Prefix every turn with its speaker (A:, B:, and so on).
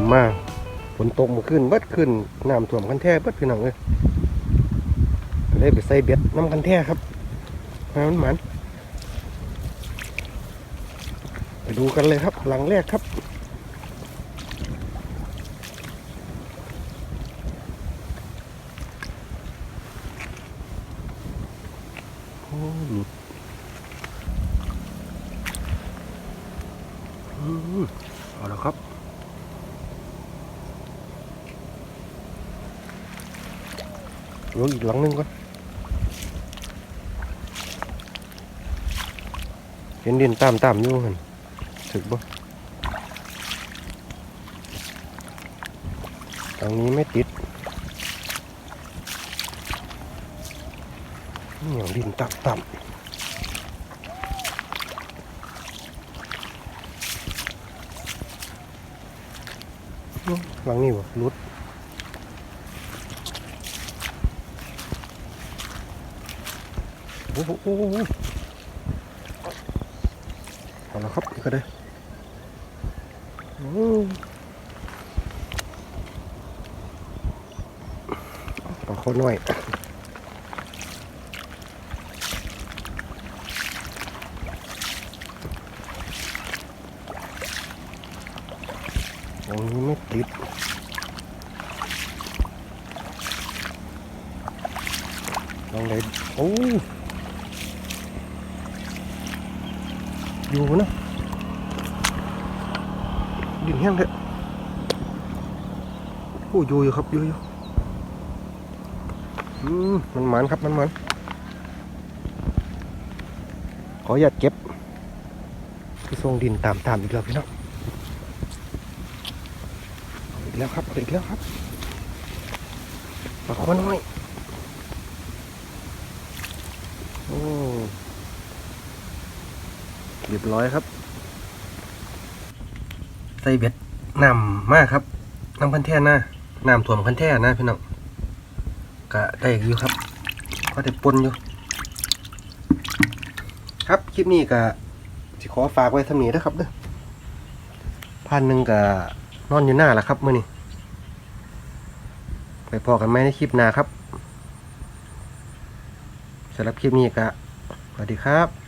A: ำมาฝนตกมาขึ้นเบิดขึ้นน้ำท่วมคันแท้เบิดพี่น้องเลยเลยไปใส่เบ็ดน้ำคันแท้ครับหามันหมันไปดูกันเลยครับ หลังแรกครับโอ้หลุดเอาแล้วครับ ลงอีกหลังหนึงก่อนเห็นดินตามตามๆอยู่หันถึกบ่ตรงนี้ไม่ติดนี่อย่างดินต่ำต่ำอื้อหลังนี้บ่รุด โอ้โหเอาละครับนี่ก็ได้อืมปลาข้อน้อยตรงนี้ไม่ติดลองเลยโอ้ อยู่นะดินแห้งเถอะโอ้อยู่อยู่ครับอยู่อยู่อืมมันหมันครับมันหมันขออย่าเก็บคือทรงดินตามตามอีกแล้วพี่น้องอีกแล้วครับอีกแล้วครับปลาคอน้อยโอ้ เรียบร้อยครับ ใส่เบ็ดน้ำมากครับน้ำพันแท่หน้าน้ำถ่วมพันแท่นะพี่น้องก็ได้อยู่ครับ ก็ได้ปนอยู่ ครับคลิปนี้ก็สิขอฝากไว้สำนีนะครับเด้อพันหนึ่งก็นอนอยู่หน้าแหละครับมื่อนี้ไปพอกันไหมในคลิปหน้าครับสำหรับคลิปนี้ก็สวัสดีครับ